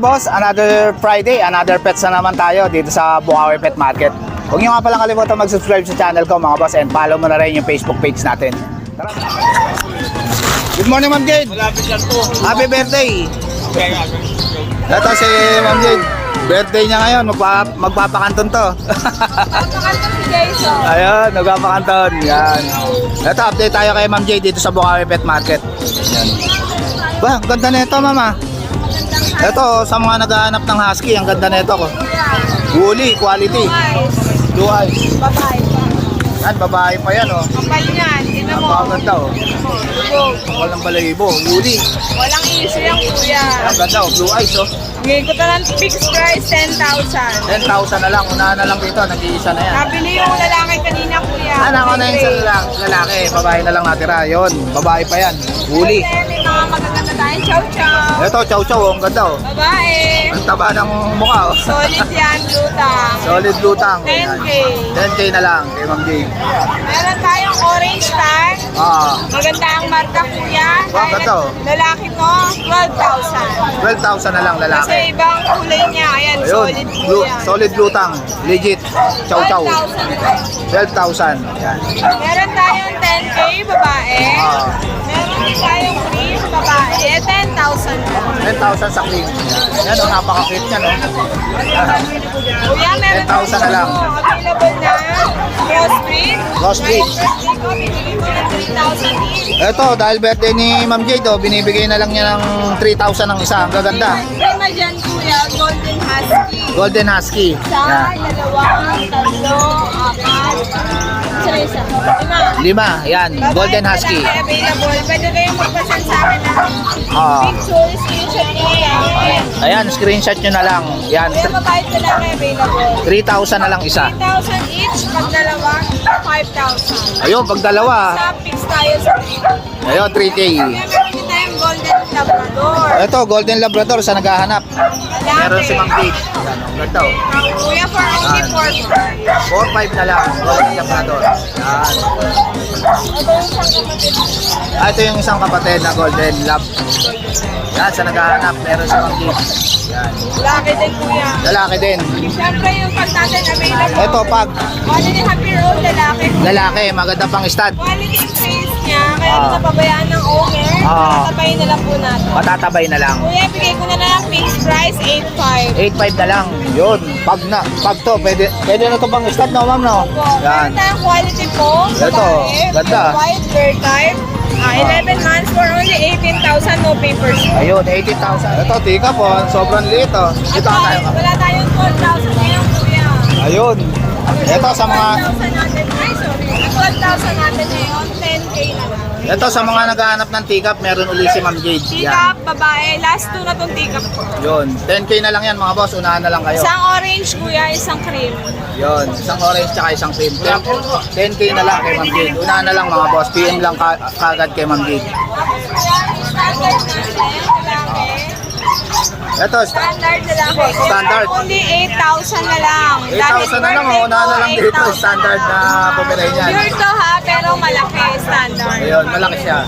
mga boss, another Friday, another pets na naman tayo dito sa Bukawi Pet Market. Huwag niyo nga palang kalimutan mag-subscribe sa channel ko mga boss and follow mo na rin yung Facebook page natin. Tara. Good morning Ma'am Jade. Malapit lang po. Happy birthday. Kaya Ito si Ma'am Jade. Birthday niya ngayon, magpa magpapakanton to. Napakanta si Jason. Ayun, magpapakanton. Yan. Ito, update tayo kay Ma'am Jade dito sa Bukawi Pet Market. Yan. Ba, ganda nito mama. Ito, sa mga naghahanap ng husky, ang ganda nito ko. Woolly, quality. Blue eyes. babae pa. Yan, babae pa yan, oh. Kapal niyan. Tignan mo. Napakaganda, oh. Lubog. Walang balayibo. Woolly. Walang issue yung kuya. Ang ganda, oh. Blue eyes, oh. Ngayon ko talang fixed price, 10,000. 10,000 na lang. Unahan na lang dito. Nag-iisa na yan. Nabili yung lalaki kanina kuya. Ah, nako na yung sa lalaki. lalaki. Babae na lang natira. Yun, babae pa yan. Woolly. Mga magaganda tayo. Chow chow. Ito, chow chow, oh. Ang ganda, oh. Babae. Ang taba ng mukha, oh. Solid yan, lutang. Solid lutang. 10K. 10K na lang kay Ma'am Jade. Meron tayong orange tag. Ah, Maganda ang marka kuya. Ah, ganda, oh. Lalaki to, 12,000. 12,000 na lang lalaki. Kasi ibang kulay niya. Ayan, solid blue, kuya. solid lutang. Legit. Chow chow. 12,000. 12,000. Yan. Meron tayong 10K babae. Ah, Meron tayong cream babae. 10,000 lang. 10,000 sa cream. Yan, oh, napaka-cute niya, no? Kuya, meron 10,000 na lang. available na crossbreed. Crossbreed. Crossbreed ko, binili ko ng 3,000 each. Ito, dahil birthday ni Ma'am Jade, oh, binibigay na lang niya ng 3,000 ng isa. Ang gaganda. Prima dyan kuya, golden husky. Golden Husky. Isa, Yan. dalawa, tatlo, apat. Na isa. Lima. Lima. Yan, Golden Babae Husky. lalaki available. Pwede kayong magpasend sa akin ng Ah. picture, screenshot nyo yan. Ayan, screenshot nyo na lang. Yan, Kaya babae lalaki available. 3,000 na lang isa. 3,000 each, pag dalawa, 5,000. Ayun, pag dalawa, Sa fix tayo sa ayun, 3K. Kaya golden labrador. Ito, Golden Labrador sa naghahanap. Meron si Ma'am Jade. Yan, ang ganda oh. Kuya for only 4,000. 4-5 na lang, Golden Labrador. Yan. Ito yung isang kapatid. Ah, ito yung isang kapatid na Golden Lab. Yan, sa naghahanap, meron si Ma'am Jade. Yan. Lalaki din kuya. Lalaki din. Siyempre yung pag natin available. Ito, pag One and a half year old lalaki. lalaki, maganda pang stud. Quality face niya, kaya Ah. napabayaan ng owner. Ah. Tatabayin na lang po natin. Matatabay na lang. Kuya, bigay ko na lang fixed price, 8.5. 8.5 na lang. Yun. Pag na, pag to, pwede, pwede na to pang stud no, ma'am, no? Po, Yan. meron tayong quality po. Ito, ganda. White, bear type. Ah, 11 months for only 18,000, no papers. Ayun, 80,000. Ito, tika po. Sobrang liit, oh. Dito ka tayo. At wala tayong 12,000 ngayon, kuya. Ayun. Ito sa mga 12,000 natin, ay sorry. Ang 12,000 natin ngayon, 10K na. Ito sa mga naghahanap ng tikap, meron uli si Ma'am Jade. Yan. Tikap, babae, last two na tong tikap ko. Yun. 10k na lang yan mga boss. Unahan na lang kayo. Isang orange, kuya, isang cream. Yun. Isang orange tsaka isang cream. 10, 10k na lang kay Ma'am Jade. Unahan na lang mga boss. PM lang ka kagad kay Ma'am Jade. Lalaki. Ito, st- Standard lalaki. Standard. Only 8,000 na lang. 8,000 na lang. oh. Na lang dito. Standard na Pomeranian. Pure to ha, pero malaki, standard. Ayun, malaki siya.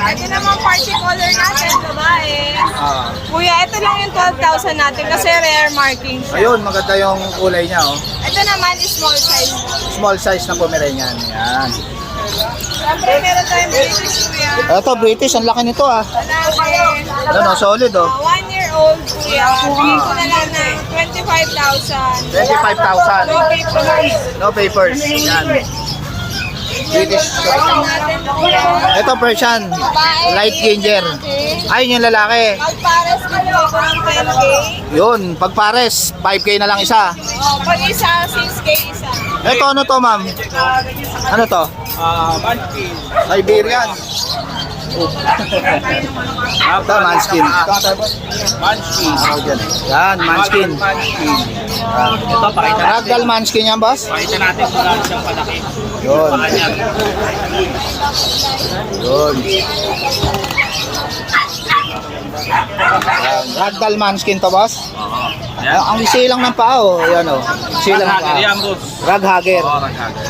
Ito naman party color natin, babae. Ah. Kuya, ito lang yung 12,000 natin kasi rare marking siya. Ayun, maganda yung kulay niya. Oh. Ito naman is small size. Small size na Pomeranian. Yan. Siyempre, meron tayong British kuya. Ito, British. Ang laki nito ah. Lalaki. Ano, solid oh. Uh, one year old kuya. Bigay ko na lang ng 25,000. 25,000. No papers. No papers. Yan. British. Kuya. Ito, Persian. Light ginger. Ayun yung lalaki. Pagpares ko bigay ko ng 10K. Yun, pag pares, 5k na lang isa. Oh, pag isa, 6K isa. Ito, ano to, ma'am? Ano to? Ah, Munchkin. Siberian. Ito, manskin. Munchkin. Yan, manskin. Ito, pakita natin. Ragdoll manskin yan, boss? Pakita natin kung gaano siyang palaki. Yun. Yun. Ragdoll manskin to, boss? Oo. Ah, Yan. Ang silang ng paa, oh. Yan, oh. Silang ng Raghager paa. yan, boss. Oo, raghager.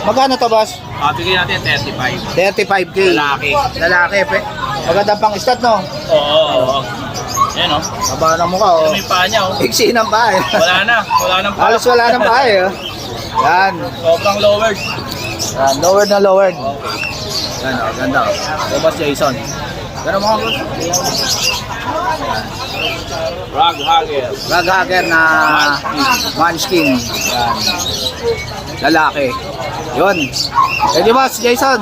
Magkano to, boss? Ah, bigyan natin 35. 35k. Lalaki. Lalaki. pe- Maganda pang stat, no? Oo, oo. Ayan oh. Haba ng mukha, oh. Ano yung paa niya oh. Iksi ng paa, eh. Wala na. Wala nang paa. Halos wala ng paa, eh. oh. Yan. Sobrang lowered. Yan, lowered na lowered. Yan, oh, ganda. Oh. Boss Jason. Ganun boss. Rag Hagel. Raghager na manskin. Yan. Lalaki. Yun. Thank you, Boss Jason.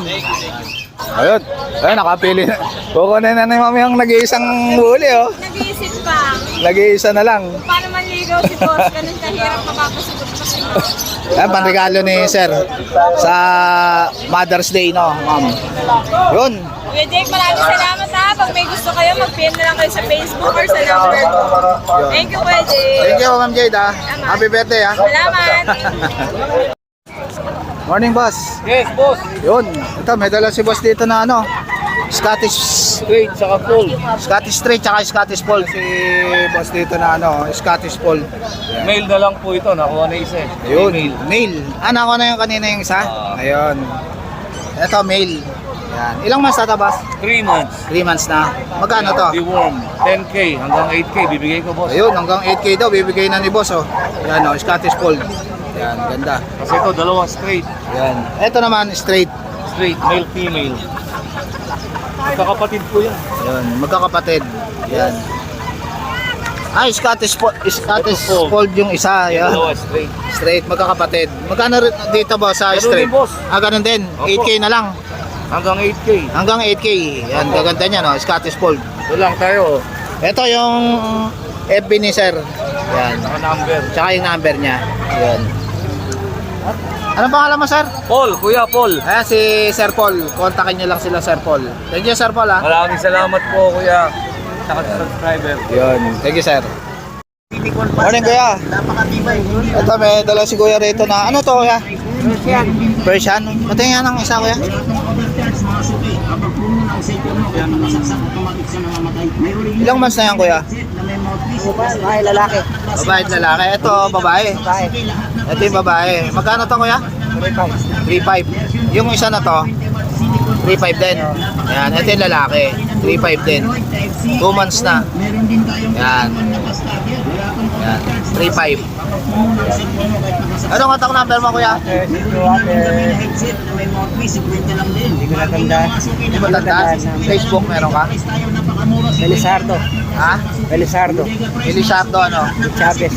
Ayun. Ayun, nakapili na. Kukunin na ni Mami ang nag-iisang huli, oh. Nag-iisip pa. Nag-iisa na lang. Paano manligaw si boss, ganun kahirap makakasagot pa siya. Ayan, panregalo ni Sir sa Mother's Day, no, ma'am. Yun. Kuya Jake, maraming salamat. Pag may gusto kayo, mag-PM na lang kayo sa Facebook or sa number ko. Thank you, Kuya Jake. Thank you, Ma'am Jade, ah. Happy birthday, ah. Salamat. Morning, boss. Yes, boss. Yun. Ito, may dala si boss dito na ano. Scottish Straight, saka full. Scottish Straight tsaka Scottish Fold si boss dito na ano, Scottish Fold. Mail na lang po ito. Nakuha na isa eh. Ayun, mail. Ah, nakuha na yung kanina yung isa? Ah. Ayun. Ito, mail. Yan. Ilang months tatabas? 3 months. 3 months na. Magkano to? Deworm. 10K hanggang 8K. Bibigay ko, boss. Ayun, hanggang 8K daw bibigay na ni boss oh. Yan oh, Scottish Fold. Yan, ganda. Kasi ito, dalawa straight. Yan. Ito naman straight. Straight, male, female. Kakapatid po yan. Yan, magkakapatid. Yan. Ay, Scottish Fold, Scottish Fold. Fold yung isa, yan. Dalawa straight. Straight, magkakapatid. Magkano dito boss sa Ganun straight? din, boss. Ah, ganun din. Opo. 8K na lang. Hanggang 8K. Hanggang 8K. Yan, gaganda niya no, Scottish Fold. Ito lang tayo. Ito yung FB ni Sir. Yan. Naka number. Tsaka yung number niya. Yan. Anong pangalan mo, Sir? Paul, Kuya Paul. Ayan si Sir Paul. Kontakin niyo lang sila Sir Paul. Thank you Sir Paul ah. Maraming salamat po, Kuya. Saka sa subscriber. Yun. Thank you Sir. Morning Kuya. Ito may dala si Kuya rito na ano to Kuya? Persian. Persian? Patingin nga ng isa Kuya. Ilang months na yan Kuya? Babae, lalaki. Babae at lalaki. Ito babae. Babae. Ito yung babae. Magkano to Kuya? 3.5. Yung isa na to, 3.5 din. Yan, ito yung lalaki. 3.5 din. 2 months na. Yan. Yan. 3.5. Anong contact number mo kuya? Hindi ko natandaan. Hindi mo tandaan? Facebook meron ka? Belisardo. Ha? Belisardo. Elisardo ano? Di Chavez.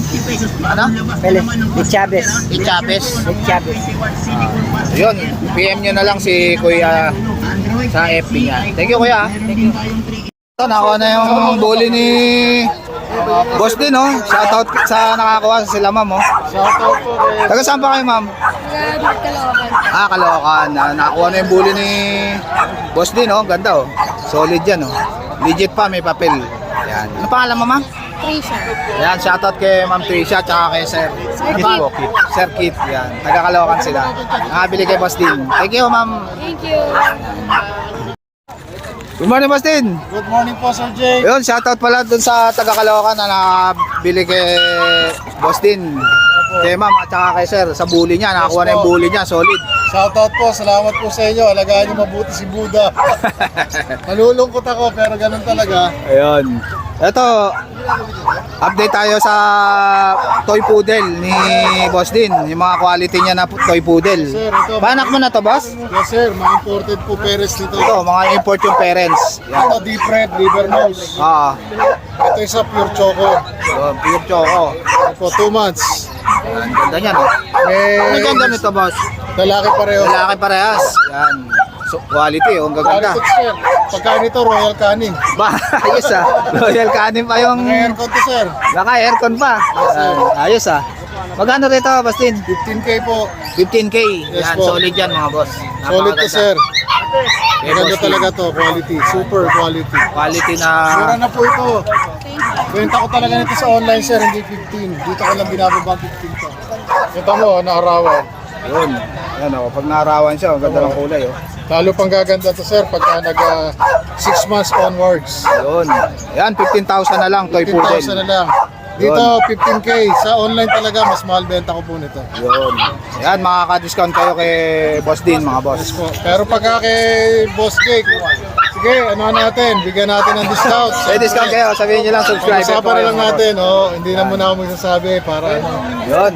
Ano? Belis. Di Chavez. Ichapes. Di Chavez. Yun, PM nyo na lang si kuya sa FB niya. Thank you kuya. Ito, nakuha na yung bully ni Boss din, oh. Shoutout sa nakakuha sa sila, ma'am, oh. Shoutout po kay Taga saan pa kayo, ma'am? Ah, Caloocan. Ah, nakakuha na yung bully ni Boss din, oh. Ganda, oh. Solid yan, oh. Legit pa, may papel. Yan. Ano pangalan mo, ma'am? Trisha. Yan, shoutout kay Ma'am Tricia tsaka kay Sir. Sir Kit po, Kit. Sir Kit, yan. Taga Caloocan sila. Nakabili kay Boss din. Thank you, ma'am. Thank you. Good morning, Boss. Good morning po, Sir Jay. Yun, shoutout pala dun sa taga Caloocan na nakabili kay Boss din. Kay ma'am at saka kay sir, sa bully niya, nakakuha na yung bully niya, solid. Shoutout po, salamat po sa inyo. Alagaan niyo mabuti si Buda. Nalulungkot ako pero ganun talaga. Ayun. Ito, update tayo sa toy poodle ni Boss Din. Yung mga quality niya na toy poodle. Sir, ito. Panak mo na to, boss? Yes sir, mga imported po parents nito. Ito, mga import yung parents. Yan. Ito, deep red, liver nose. Ah, Ito isa pure choco. yun, pure choco. Po, 2 months. Yan, ganda niya, no? Ano Eh, ganda nito, boss? lalaki pareho. Lalaki parehas. Yan. So, quality, oh, ang gaganda. Quality sir. Pagkain ito, royal caning. Ba, ayos ah. Royal Canin pa yung... Naka-aircon to sir. Naka-aircon pa. sir. Ah, ayos ah. Magkano rito, Bastin? 15k po. 15k. Yes Yan, po. solid yan mga boss. Solid to sir. Eh, Maganda talaga to, quality. Super quality. Quality na... Mura na po ito. Benta ko talaga nito sa online sir, hindi 15. Dito ko lang binababa 15 to. Ito mo, naarawan. Yun. Yan oh, pag naarawan siya, ang ganda ng kulay oh. Lalo pang gaganda to sir pagka nag 6 months onwards. Yun. Yan, 15,000 na lang, toy 15,000 poodle. na lang. Dito 15k. Sa online talaga mas mahal benta ko po nito. Yun. Yan, makaka-discount kayo kay Boss Din, mga boss. Yes po. Pero pagka kay Boss Jake, Sige, ano natin, bigyan natin ng discount. May discount kayo, sabihin nyo lang, subscribe. Usapan na lang natin, oh. Hindi na muna ako magsasabi para ano. Yun.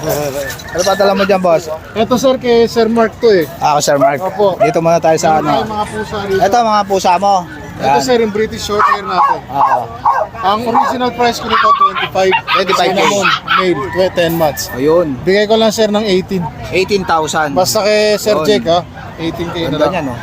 Ano pa tala mo dyan, boss? Ito sir, kay Sir Mark to eh. Ako, Sir Mark. Opo. Dito muna tayo sa Ano ano. mga pusa rito? Ito, mga pusa mo. Ito Yan. sir, yung British short hair natin. Oo. Ang original price ko nito, 25. 25K. Cinnamon, male, tw- 10 months. Ayun. Bigay ko lang sir ng 18. 18,000. Basta kay Sir Yun. Jake ha, 18k na Ganda lang. niya, no?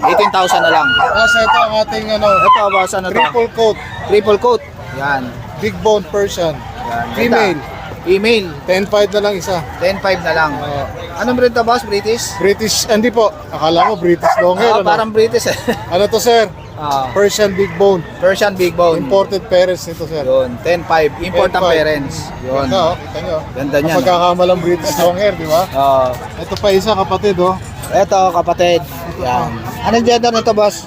18,000 na lang. Tapos ito ang ating ano, Ito, boss, ano to? triple coat, Triple coat. Yan. big bone Persian. Yan. Ganda. Female. 10.5 na lang isa. 10,500 na lang. Oo. Anong breed to, boss? British? British, hindi po, akala ko British long Ah, hair. ano? parang British eh. ano to sir? Ah, Persian big bone. Persian Big Bone. Imported parents nito sir. Yun, 10,500. Import ang 10,500. parents. Yun. Ito, oh, kita nyo. Ganda niyan. Pagkakamalang British long hair, di ba? Oh. Ito pa isa kapatid oh. Ito, kapatid. Yan. Anong gender nito, boss?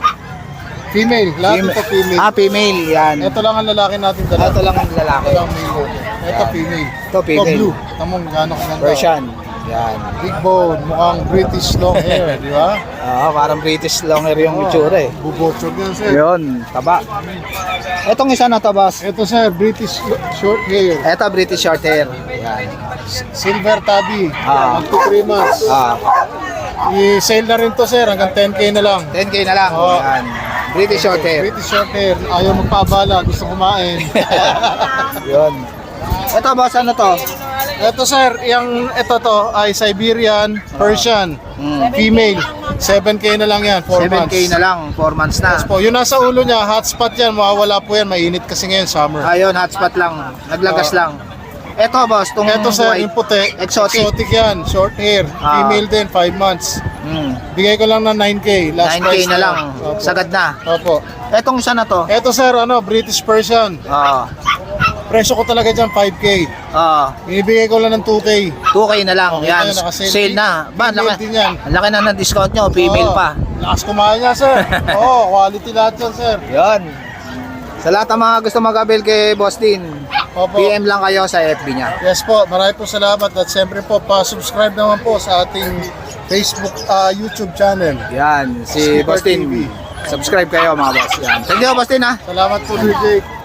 Female, lahat Fema- ito female. Ah, female. Yan. Ito lang ang lalaki natin dala. Ito lang ang lalaki. Ito lang male. Ito female. Ito, female. Ito blue. Tamong gano'ng kaganda. Persian. Yan. Big bone, mukhang British long hair, di ba? Oo, parang British long hair yung itsura eh. Bubotsog yan sir. Yun, taba. Itong isa na to, boss. Ito sir, British short hair. Ito, British short hair. Yan. Silver tabby. Ah. To 3 months. Ah, I-sale na rin to sir, hanggang 10k na lang. 10k na lang. Oo. Yan. British short hair. British short hair, ayaw magpabala, gusto kumain. Yun. Ito, boss, ano to? ito sir, yung ito to ay Siberian Persian. Mm. Female. 7k na lang yan, 4 months. 7k na lang, 4 months na. Tapos po, yung nasa ulo niya, hotspot yan, mawawala po yan, mainit kasi ngayon, summer. Ayun, hotspot lang. Naglagas Oo. lang. Ito, boss, itong Ito sir, white. yung puti, Exotic. yan, short hair, Ah. female din, 5 months. Mm. Bigay ko lang ng 9k, last 9k price na lang. Opo. Sagad na. Opo. Etong isa na to. Ito sir, ano, British Persian. Oo. Presyo ko talaga dyan, 5k. Oo. Binibigay ko lang ng 2k. 2k na lang. Okay, Yan. Sale na. Ba, laki, din yan. laki na ng discount nyo. Female Oo. pa. Lakas kumain niya sir. Oo, oh, quality lahat yan sir. Yun. Sa lahat ng mga gusto mag-avail kay Boss Din, Opo. PM lang kayo sa FB niya. Yes po, marami po salamat at siyempre po pa-subscribe naman po sa ating Facebook, ah, YouTube channel. Yan. Si Skipper Boss Din. TV. Subscribe kayo mga boss. Yan. Thank you, Boss Din ha. Salamat po, Jake.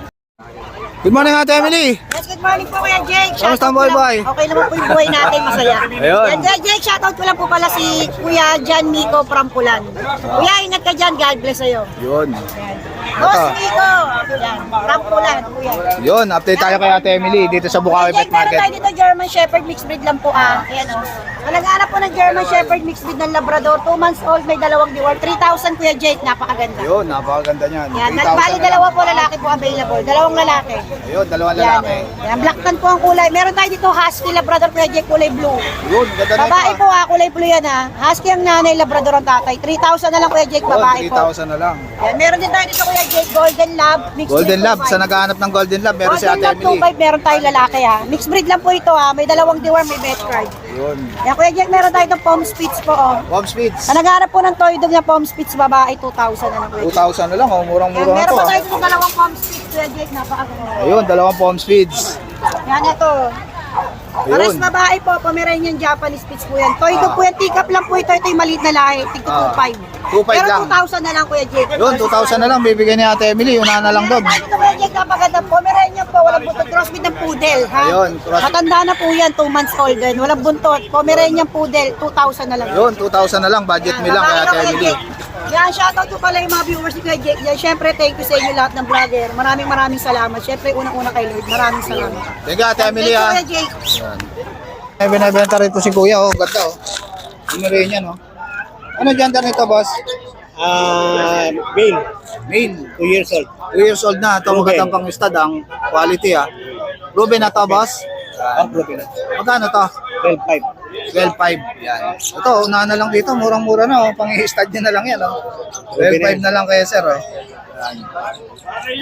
Good morning, Ate Emily. Good morning po Kuya Jake. Kamusta ang buhay, lang- Okay naman po yung buhay natin, masaya. Ayun. Yan, Kuya Jake, shoutout ko lang po pala si Kuya John Miko from Pulan. Kuya, ingat ka dyan. God bless sa'yo. Yun. Yan. Boss Miko. Yan, from Pulan, Kuya. Yun, update tayo kay Ate Emily dito sa Bukawi Kuya Pet Jake, meron tayo Market. dito German Shepherd mixed breed lang po ah. Ayan o. Oh. Nag-aanap po ng German Shepherd mixed breed ng Labrador. 2 months old, may dalawang reward. 3,000 Kuya Jake, napakaganda. Yun, napakaganda niyan. Yan, 3,000 bali na dalawa lang. po lalaki po available. Dalawang lalaki. Ayun, dalawang Yan, lalaki. Yan, black tan po ang kulay. Meron tayo dito Husky Labrador Jake, kulay blue. Yun, ganda na Babae ito. po ha, kulay blue yan ha. Husky ang nanay, Labrador ang tatay. 3,000 na lang Kuya Jake, babae po. 3,000 na lang. Yan, meron din tayo dito Kuya Jake, Golden Lab. Mixed Golden breed Lab, po, sa five. naghahanap ng Golden Lab, meron si Golden Ate Lab Emily. 2.5, meron tayo lalaki ha. Mixed breed lang po ito ha. May dalawang deworm, may best card. Yun. Yan Kuya Jake, meron tayo itong Palm Spitz po oh. Bomb Speeds. Ang naghahanap po ng toy dog na Palm Spitz babae, 2,000 na lang Kuya Jake. 2,000 na lang, oh, Yan, murang-mura na meron to. pa ah. tayo dito dalawang Palm Spitz Kuya Jake, napakaganda. Ayun, dalawang Palm Speeds. Yan ito. Pares Ayun. babae po, Pomeranian Japanese Spitz po yan. Toy dog Ah. po yan, teacup lang po ito. Ito yung maliit na lahi, tig Ah. 2.5. 2.5 Pero lang. 2,000 na lang Kuya Jake. Yun, 2,000 na lang, bibigyan ni Ate Emily, una na lang dog. Ito Kuya Jake, napaganda. Pomeranian po, walang buntot. Crossbreed ng poodle. Ha? Ayun, cross- Matanda na po yan, 2 months old din. Walang buntot. Pomeranian poodle, 2,000 na lang. Yun, 2,000 na lang, budget Yan, me lang kay babae Ate na, Kuya Emily. Jake. Yan, shoutout ko pala yung mga viewers ni Kuya Jake. Yan, syempre, thank you sa inyo lahat ng vlogger. Maraming maraming salamat. Syempre, unang-una kay Lord. Maraming salamat. Thank you, Ate Emily, Thank you, ha. Kuya Jake. May binibenta rito si Kuya, oh, ganda, oh. Yan, oh. Ano gender nito, boss? Ah, male, Male. 2 years old. 2 years old na, ito Ruben. magandang pangustad, ang quality, ah. Ruben na to, boss? Ang protein. Magkano to? 12.5. 12.5. Yan. Ito, una na lang dito. Murang-mura na. Oh. Pang-i-stud nyo na lang yan. Oh. 12.5 na lang kaya, sir. Oh. Yan.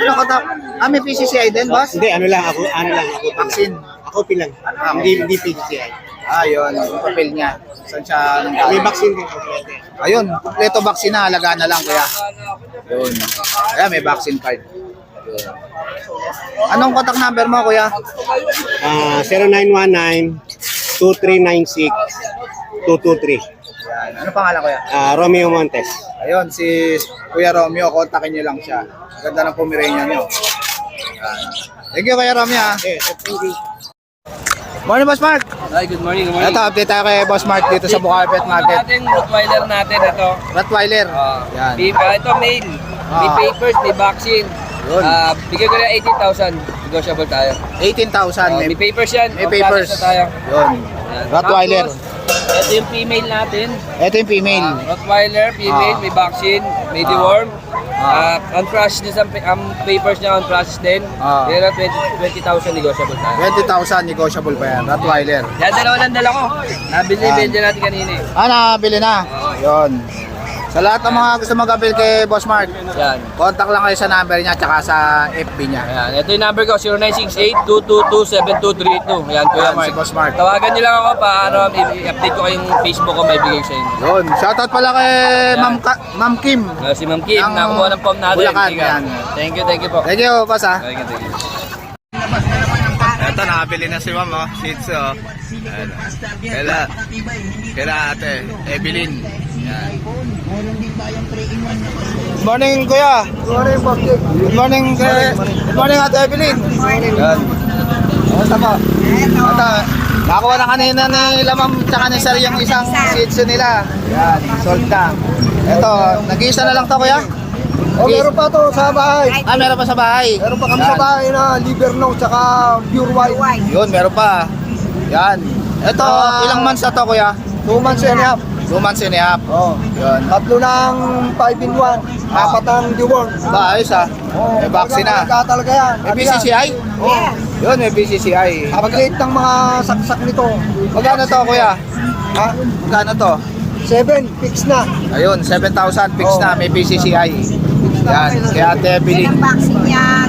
Ano ka ta? Ah, may PCCI din, boss? Hindi, ano lang, ako, ano lang, ako. Vaccine. Ako pilang. Hindi, hindi PCCI. Ah, yun. Papel niya. Saan siya nang May vaccine din kompleto. Ayun. Kompleto vaccine na. Alaga na lang, kuya. Yun. Kaya may vaccine card. Yun. Anong contact number mo, kuya? Ah, 0919 2396 223. Yan. Ano pangalan kuya? Ah, Romeo Montes. Ayun, si Kuya Romeo, kontakin niyo lang siya. Ganda ng Pomeranian niyo. Yan. Thank you Kuya Romeo. ah. Morning Boss Mark. Hi, good morning. Good morning. Ito, update tayo kay Boss Mark dito sa Bukawi Pet Market. natin, Rottweiler natin ito. Rottweiler. Uh, Yan. May, ah, ito. May Ah. papers, may vaccine. Yun. Ah, bigyan ko na 18,000. Negotiable tayo. 18,000. Ah, may, papers yan. may papers. tayo. Yun. Rottweiler. Tapos, ito yung female natin. Ito yung female. Ah, Rottweiler, female, Ah. may vaccine, may Ah. deworm. Ah. Ah, on process din sa ang papers niya on process din. Ah. 20 20,000 negotiable tayo. 20,000 negotiable pa yan. Rottweiler. Yan, dalawa lang dala ko. Nabili, Yan. bili natin kanina eh. Ah, nakabili na. Yun. Sa lahat ng mga gusto mag-avail kay Boss Mark, Yan. contact lang kayo sa number niya tsaka sa FB niya. Ayan, ito yung number ko, 0968-222-7232. Ayan, Kuya Yan, Mark. si Boss Mark. Tawagan niyo lang ako para ano, i- i-update ko kayong Facebook ko may bigay sa inyo. Yun. Shoutout pala kay Ma'am, Ka- Ma'am Kim. Uh, si Ma'am Kim, Ang nakakuha ng form natin. Bulacan, Sige. yan. Thank you, thank you po. Thank you, Boss ah. Thank you, thank you. Ito, nakabili na si Ma'am, oh. Tzu, oh. Ayan. Kaila, kaila ate, Evelyn. Yan. Good morning, Kuya. Good morning, Good morning, kay- Good morning, Ate Evelyn. Good morning. Yan. Kamusta po? Ito, nakakuha na kanina ni Lamam tsaka ni Sir yung isang Tzu nila. Yan, sold na. Ito, nag-iisa na lang to, Kuya? Oh, meron pa to sa bahay. Ah, meron pa sa bahay. Meron pa kami Yan. sa bahay na liver no, tsaka pure white. Yun, meron pa. Yan. Ito, ilang months na to, kuya? Two months and a half. Two months and a half. Oh. Yun. Tatlo ng 5 in 1. Ah. Apat ang deworm. Ba, ayos ah. May vaccine na. Talaga, talaga yan. May Ano yan? BCCI? Oh. Yun, may BCCI. Pag-rate ng mga saksak nito. Magkano to, kuya? Ha? Magkano to? 7, fix na. Ayun, 7,000 fix Oh. na, may BCCI. Yan, kaya Ate Evelyn. Ilang vaccine niya, 3,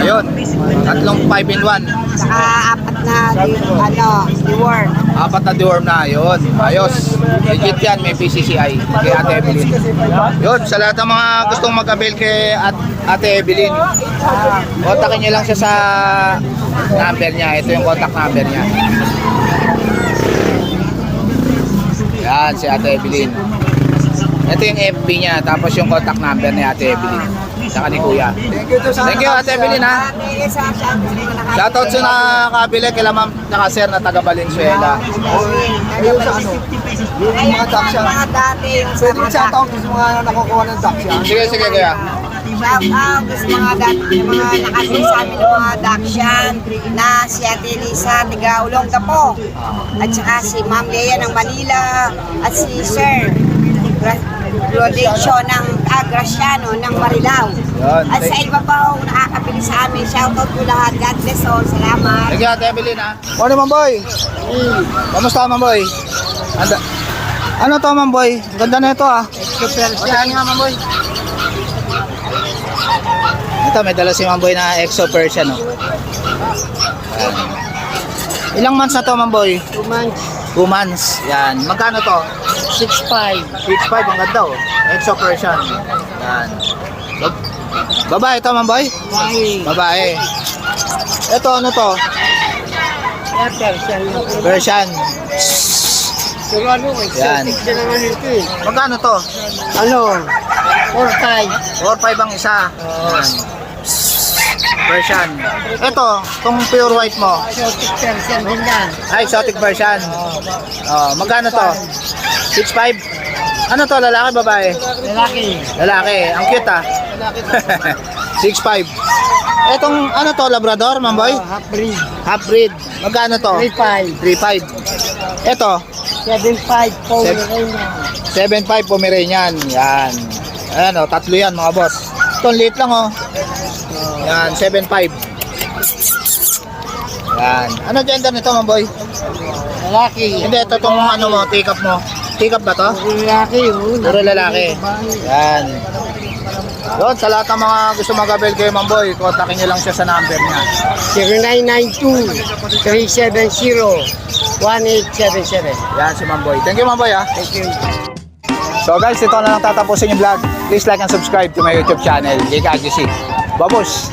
Ayun, tatlong 5 in 1. saka apat na, ano, reward. Apat na deworm na, yun. Ayos. Legit yan, may BCCI. Kay Ate Evelyn. Yun, sa lahat ng mga gustong mag-avail kay At Ate Evelyn, kontakin niyo lang siya sa number niya. Ito yung contact number niya. Yan, si Ate Evelyn. Ito yung FB niya, tapos yung contact number ni Ate Evelyn. Saka ni Kuya. Thank you to sa Thank you, Ate Evelyn, ha? Sa gusto ko nakakita. Shoutout sa nakakabili kila ma'am naka sir na taga Valenzuela. Ayun sa ano. Yung mga po, daksyan. mga dati yung sa Pwede mga shout out sa mga nakukuha ng daksyan. Sige, sige kuya. Shout out sa mga dati, yung mga nakasing sa amin ng mga Dakshan na si Ate Lisa Tigaulong po. At saka si Ma'am Lea ng Manila at si Sir Gra- Rodencio ng ah, Graciano ng Marilao. Yan. At sa iba pa ho nakakabili sa amin, shout out po lahat. God bless all. Salamat. Thank you Ate Evelyn ha. Ano man boy? Kamusta Mamboy? Anda ano to Mamboy? Ganda na ito ah. Saan nga Mamboy? Ito may dala si Mamboy na Exo Persian oh. Ayan. Ilang months na to Mamboy? 2 months. 2 months. Yan. Magkano to? 6'5". 6'5 ang ganda oh. Exo Persian. Yan. Bab- Babae ito Mamboy? Bye. Babae. Ito ano to? Persian. Persian. Pero ano, Yan. exotic din naman ito eh. Magkano to? Ano? 4'5". 4-5 ang isa. Yan. Persian. Ito, kung pure white mo. Exotic Persian din yan. Ay, exotic version. Oh, magkano to? 6'5? Ano to, lalaki, babae? Lalaki. Lalaki. Ang cute ah. 6'5. Etong, ano to, Labrador, mamboy? Oh, half breed. Half breed. Magkano to? 3'5". 3'5. Ito, 7'5". Paul Seven- Reina. 7'5 Pomeranian. Yan. Ayan o, tatlo yan mga boss. Ito, liit lang oh. Yan, 7'5. Yan. Ano gender nito, mamboy? Lalaki. Hindi, ito itong ano mo, take up mo. Take up ba to? Lalaki yun. Puro lalaki. Yan. Yun, sa lahat ng mga gusto mag-abel kay Mamboy, kontakin nyo lang siya sa number niya. 0992-370-1877. Yan si Mamboy. Thank you Mamboy ah. Thank you. So guys, ito na lang tatapusin yung vlog. Please like and subscribe to my YouTube channel, Jake Agusi. Vamos!